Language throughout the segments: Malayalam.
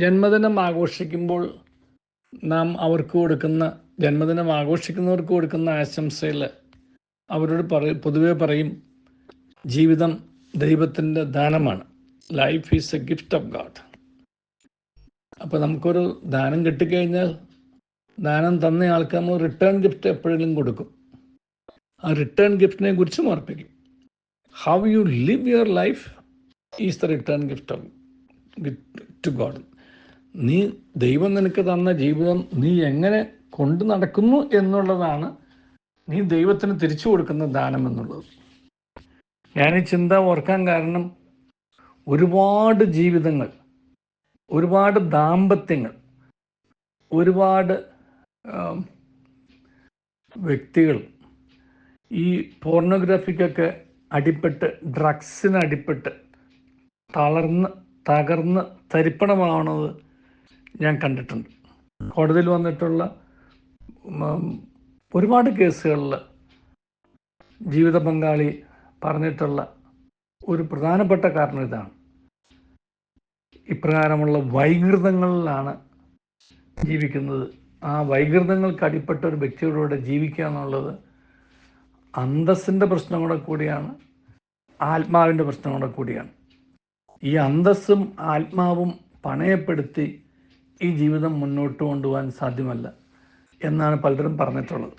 ജന്മദിനം ആഘോഷിക്കുമ്പോൾ നാം അവർക്ക് കൊടുക്കുന്ന ജന്മദിനം ആഘോഷിക്കുന്നവർക്ക് കൊടുക്കുന്ന ആശംസയിൽ അവരോട് പറ പൊതുവെ പറയും ജീവിതം ദൈവത്തിന്റെ ദാനമാണ്. Life is a gift of god അപ്പോൾ നമുക്കൊരു ദാനം കിട്ടിക്കഴിഞ്ഞാൽ ദാനം തന്ന ആൾക്ക് നമ്മൾ റിട്ടേൺ ഗിഫ്റ്റ് എപ്പോഴെങ്കിലും കൊടുക്കും. ആ റിട്ടേൺ ഗിഫ്റ്റിനെ കുറിച്ചും ഓർപ്പിക്കും. How you live your life is the return gift of to god നീ ദൈവം നിനക്ക് തന്ന ജീവിതം നീ എങ്ങനെ കൊണ്ടു നടക്കുന്നു എന്നുള്ളതാണ് നീ ദൈവത്തിന് തിരിച്ചു കൊടുക്കുന്ന ദാനം എന്നുള്ളത്. ഞാൻ ഈ ചിന്ത ഓർക്കാൻ കാരണം ഒരുപാട് ജീവിതങ്ങൾ ഒരുപാട് ദാമ്പത്യങ്ങൾ ഒരുപാട് വ്യക്തികൾ ഈ പോർണോഗ്രാഫിക്കൊക്കെ അടിപ്പെട്ട് ഡ്രഗ്സിന് അടിപ്പെട്ട് തളർന്ന് തകർന്ന് തരിപ്പണമാണത് ഞാൻ കണ്ടിട്ടുണ്ട്. കോടതിയിൽ വന്നിട്ടുള്ള ഒരുപാട് കേസുകളിൽ ജീവിത പങ്കാളി പറഞ്ഞിട്ടുള്ള ഒരു പ്രധാനപ്പെട്ട കാരണം ഇതാണ്. ഇപ്രകാരമുള്ള വൈകൃതങ്ങളിലാണ് ജീവിക്കുന്നത്. ആ വൈകൃതങ്ങൾക്ക് അടിപ്പെട്ട ഒരു വ്യക്തിയോടുകൂടെ ജീവിക്കുക എന്നുള്ളത് അന്തസ്സിന്റെ പ്രശ്നം കൂടെ കൂടിയാണ് ആത്മാവിന്റെ പ്രശ്നം കൂടെ കൂടിയാണ്. ഈ അന്തസ്സും ആത്മാവും പണയപ്പെടുത്തി ഈ ജീവിതം മുന്നോട്ട് കൊണ്ടുപോകാൻ സാധ്യമല്ല എന്നാണ് പലരും പറഞ്ഞിട്ടുള്ളത്.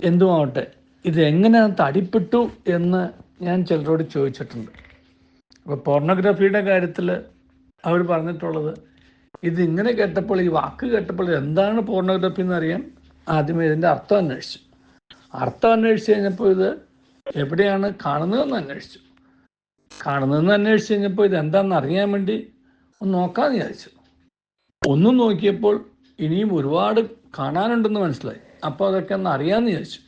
എന്തുമാവട്ടെ ഇത് എങ്ങനെ തടിപ്പെട്ടു എന്ന് ഞാൻ ചിലരോട് ചോദിച്ചിട്ടുണ്ട്. അപ്പോൾ പോർണോഗ്രാഫിയുടെ കാര്യത്തിൽ അവർ പറഞ്ഞിട്ടുള്ളത് ഇത് ഇങ്ങനെ കേട്ടപ്പോൾ ഈ വാക്ക് കേട്ടപ്പോൾ എന്താണ് പോർണോഗ്രാഫി എന്ന് അറിയാൻ ആദ്യമേ ഇതിന്റെ അർത്ഥം അന്വേഷിച്ചു. അർത്ഥം അന്വേഷിച്ച് കഴിഞ്ഞപ്പോൾ ഇത് എവിടെയാണ് കാണുന്നതെന്ന് അന്വേഷിച്ചു. കാണുന്നതെന്ന് അന്വേഷിച്ച് കഴിഞ്ഞപ്പോൾ ഇത് എന്താണെന്ന് അറിയാൻ വേണ്ടി ഒന്ന് നോക്കാമെന്ന് വിചാരിച്ചു. ഒന്നും നോക്കിയപ്പോൾ ഇനിയും ഒരുപാട് കാണാനുണ്ടെന്ന് മനസ്സിലായി. അപ്പോൾ അതൊക്കെ ഒന്ന് അറിയാമെന്ന് വിചാരിച്ചു.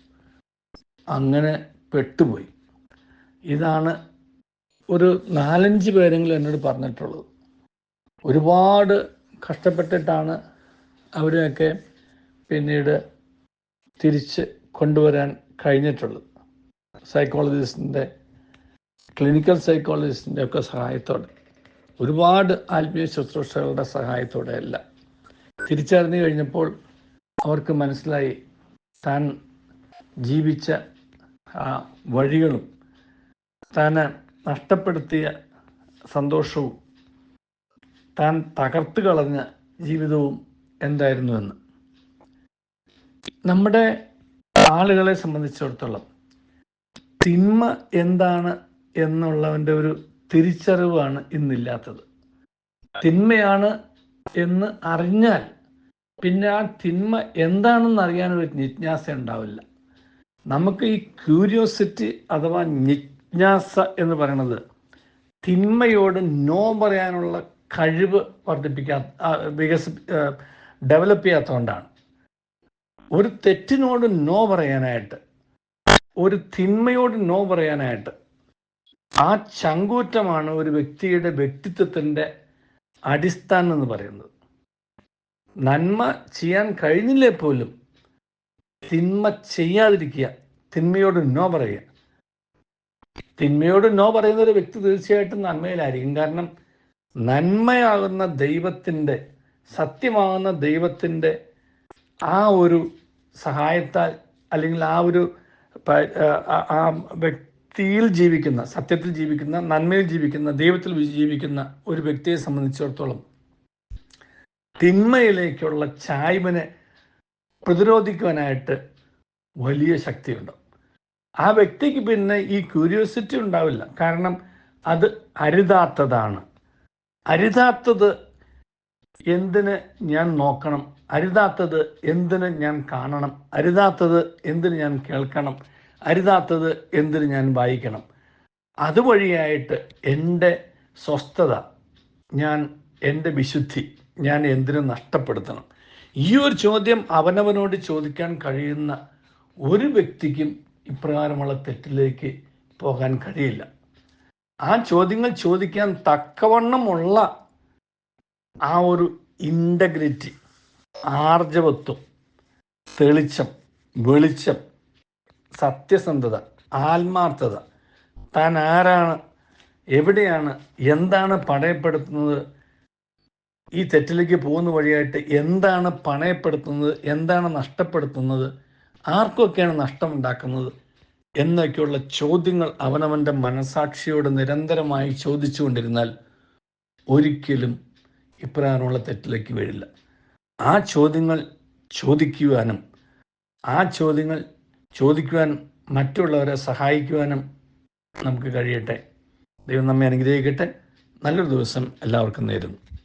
അങ്ങനെ പെട്ടുപോയി. ഇതാണ് ഒരു നാലഞ്ച് പേരെങ്കിലും എന്നോട് പറഞ്ഞിട്ടുള്ളത്. ഒരുപാട് കഷ്ടപ്പെട്ടിട്ടാണ് അവരെയൊക്കെ പിന്നീട് തിരിച്ച് കൊണ്ടുവരാൻ കഴിഞ്ഞിട്ടുള്ളത്. സൈക്കോളജിസ്റ്റിന്റെ ക്ലിനിക്കൽ സൈക്കോളജിസ്റ്റിന്റെ ഒക്കെ സഹായത്തോടെ. ഒരുപാട് ആത്മീയ ശുശ്രൂഷകളുടെ സഹായത്തോടെ അല്ല തിരിച്ചറിഞ്ഞു കഴിഞ്ഞപ്പോൾ അവർക്ക് മനസ്സിലായി താൻ ജീവിച്ച ആ വഴികളും താൻ നഷ്ടപ്പെടുത്തിയ സന്തോഷവും താൻ തകർത്ത് കളഞ്ഞ ജീവിതവും എന്തായിരുന്നുവെന്ന്. നമ്മുടെ ആളുകളെ സംബന്ധിച്ചിടത്തോളം തിന്മ എന്താണ് എന്നുള്ളവന്റെ ഒരു തിരിച്ചറിവാണ് ഇന്നില്ലാത്തത്. തിന്മയാണ് എന്ന് അറിഞ്ഞാൽ പിന്നെ ആ തിന്മ എന്താണെന്ന് അറിയാനൊരു ജിജ്ഞാസ ഉണ്ടാവില്ല. നമുക്ക് ഈ ക്യൂരിയോസിറ്റി അഥവാ ജിജ്ഞാസ എന്ന് പറയുന്നത് തിന്മയോട് നോ പറയാനുള്ള കഴിവ് വർദ്ധിപ്പിക്കാ വികസി ഡെവലപ്പ് ചെയ്യാത്തതുകൊണ്ടാണ്. ഒരു തെറ്റിനോട് നോ പറയാനായിട്ട് ഒരു തിന്മയോട് നോ പറയാനായിട്ട് ആ ചങ്കൂറ്റമാണ് ഒരു വ്യക്തിയുടെ വ്യക്തിത്വത്തിന്റെ അടിസ്ഥാനം എന്ന് പറയുന്നത്. നന്മ ചെയ്യാൻ കഴിഞ്ഞില്ലേ പോലും തിന്മ ചെയ്യാതിരിക്കുക തിന്മയോട് നോ പറയുക. തിന്മയോട് നോ പറയുന്ന ഒരു വ്യക്തി തീർച്ചയായിട്ടും നന്മയിലായിരിക്കും. കാരണം നന്മയാകുന്ന ദൈവത്തിന്റെ സത്യമാകുന്ന ദൈവത്തിന്റെ ആ ഒരു സഹായത്താൽ അല്ലെങ്കിൽ ആ ഒരു ആ- ആ വ്യക്തിയിൽ ജീവിക്കുന്ന സത്യത്തിൽ ജീവിക്കുന്ന നന്മയിൽ ജീവിക്കുന്ന ദൈവത്തിൽ ജീവിക്കുന്ന ഒരു വ്യക്തിയെ സംബന്ധിച്ചിടത്തോളം തിന്മയിലേക്കുള്ള ചായ്വിനെ പ്രതിരോധിക്കുവാനായിട്ട് വലിയ ശക്തിയുണ്ട്. ആ വ്യക്തിക്ക് പിന്നെ ഈ ക്യൂരിയോസിറ്റി ഉണ്ടാവില്ല. കാരണം അത് അരുതാത്തതാണ്. അരുതാത്തത് എന്തിന് ഞാൻ നോക്കണം? അരുതാത്തത് എന്തിന് ഞാൻ കാണണം? അരുതാത്തത് എന്തിന് ഞാൻ കേൾക്കണം? അരുതാത്തത് എന്തിന് ഞാൻ വായിക്കണം? അതുവഴിയായിട്ട് എന്റെ സ്വസ്ഥത ഞാൻ എന്റെ വിശുദ്ധി ഞാൻ എന്തിനു നഷ്ടപ്പെടുത്തണം? ഈ ഒരു ചോദ്യം അവനവനോട് ചോദിക്കാൻ കഴിയുന്ന ഒരു വ്യക്തിക്കും ഇപ്രകാരമുള്ള തെറ്റിലേക്ക് പോകാൻ കഴിയില്ല. ആ ചോദ്യങ്ങൾ ചോദിക്കാൻ തക്കവണ്ണമുള്ള ആ ഒരു ഇന്റഗ്രിറ്റി ആർജവത്വം തെളിച്ചം വെളിച്ചം സത്യസന്ധത ആത്മാർത്ഥത. താൻ ആരാണ്? എവിടെയാണ്? എന്താണ് പണയപ്പെടുത്തുന്നത്? ഈ തെറ്റിലേക്ക് പോകുന്ന വഴിയായിട്ട് എന്താണ് പണയപ്പെടുത്തുന്നത്? എന്താണ് നഷ്ടപ്പെടുത്തുന്നത്? ആർക്കൊക്കെയാണ് നഷ്ടമുണ്ടാക്കുന്നത്? എന്നൊക്കെയുള്ള ചോദ്യങ്ങൾ അവനവന്റെ മനസാക്ഷിയോട് നിരന്തരമായി ചോദിച്ചുകൊണ്ടിരുന്നാൽ ഒരിക്കലും ഇപ്രകാരമുള്ള തെറ്റിലേക്ക് വീഴില്ല ആ ചോദ്യങ്ങൾ ചോദിക്കുവാനും ആ ചോദ്യങ്ങൾ ചോദിക്കുവാൻ മറ്റുള്ളവരെ സഹായിക്കുവാനും നമുക്ക് കഴിയട്ടെ. ദൈവം നമ്മെ അനുഗ്രഹിക്കട്ടെ. നല്ലൊരു ദിവസം എല്ലാവർക്കും നേരുന്നു.